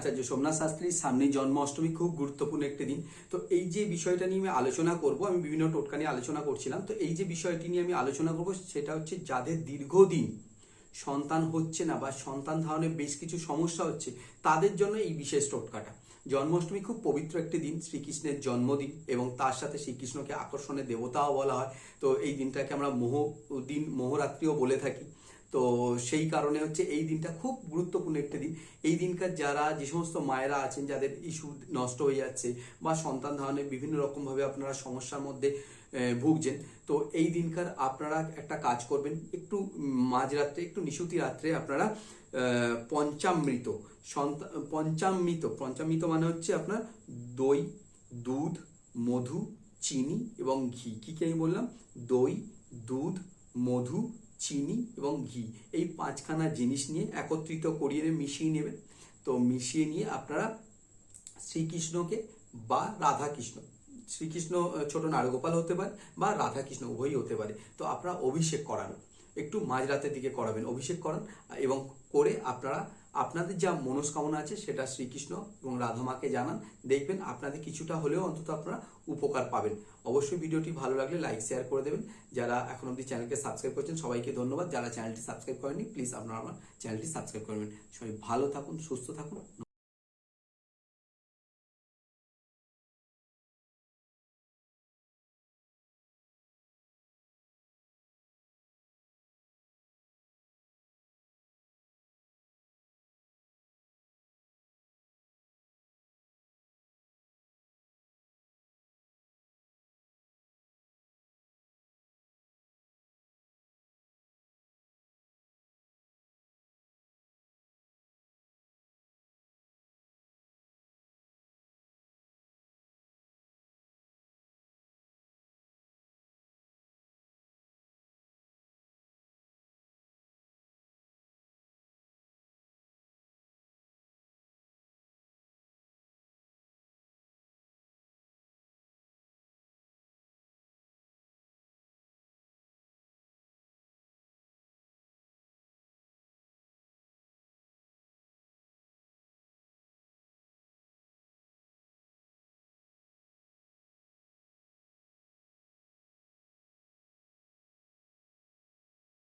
আচার্য সোমনাথ শাস্ত্রীর সামনে জন্মাষ্টমী খুব গুরুত্বপূর্ণ একটি দিন। তো এই যে বিষয়টা নিয়ে আমি আলোচনা করব, আমি বিভিন্ন টোটকা নিয়ে আলোচনা করছিলাম, তো এই যে বিষয়টি নিয়ে আমি আলোচনা করব সেটা হচ্ছে যাদের দীর্ঘদিন সন্তান হচ্ছে না বা সন্তান ধারণে বেশ কিছু সমস্যা হচ্ছে, তাদের জন্য এই বিশেষ টোটকাটা। জন্মাষ্টমী খুব পবিত্র একটি দিন, শ্রীকৃষ্ণের জন্মদিন এবং তার সাথে শ্রীকৃষ্ণকে আকর্ষণের দেবতাও বলা হয়। তো এই দিনটাকে আমরা মোহ দিন, মোহরাত্রিও বলে থাকি। তো সেই কারণে হচ্ছে এই দিনটা খুব গুরুত্বপূর্ণ একটা দিন। এই দিনকার যারা যে সমস্ত মায়েরা আছেন, যাদের ইস্যু নষ্ট হয়ে যাচ্ছে বা সন্তান ধারণে বিভিন্ন রকমভাবে আপনারা সমস্যার মধ্যে ভুগছেন, তো এই দিনকার আপনারা একটা কাজ করবেন। একটু মাঝরাত্রে, একটু নিশুতি রাত্রে আপনারা পঞ্চামৃত পঞ্চামৃত পঞ্চামৃত মানে হচ্ছে আপনার দই, দুধ, মধু, চিনি এবং ঘি। কি কি আমি বললাম? দই, দুধ, মধু চিনি এবং ঘি। এই পাঁচখানা জিনিস নিয়ে একত্রিত করিয়ে মিশিয়ে নেবেন। তো মিশিয়ে নিয়ে আপনারা শ্রীকৃষ্ণকে বা রাধাকৃষ্ণ, শ্রীকৃষ্ণ ছোটো নারগোপাল হতে পারে বা রাধাকৃষ্ণ, উভয়ই হতে পারে। তো আপনারা অভিষেক করান। একটু মাঝরাতের দিকে করাবেন, অভিষেক করান এবং করে আপনারা আপনাদের যা মনস্কামনা আছে সেটা শ্রীকৃষ্ণ এবং রাধা মাকে জানান। দেখবেন আপনাদের কিছুটা হলেও অন্তত আপনারা উপকার পাবেন। অবশ্যই ভিডিওটি ভালো লাগলে লাইক শেয়ার করে দেবেন। যারা এখন অবধি চ্যানেলকে সাবস্ক্রাইব করছেন, সবাইকে ধন্যবাদ। যারা চ্যানেলটি সাবস্ক্রাইব করেনি প্লিজ আপনারা আমার চ্যানেলটি সাবস্ক্রাইব করবেন সবাই ভালো থাকুন, সুস্থ থাকুন।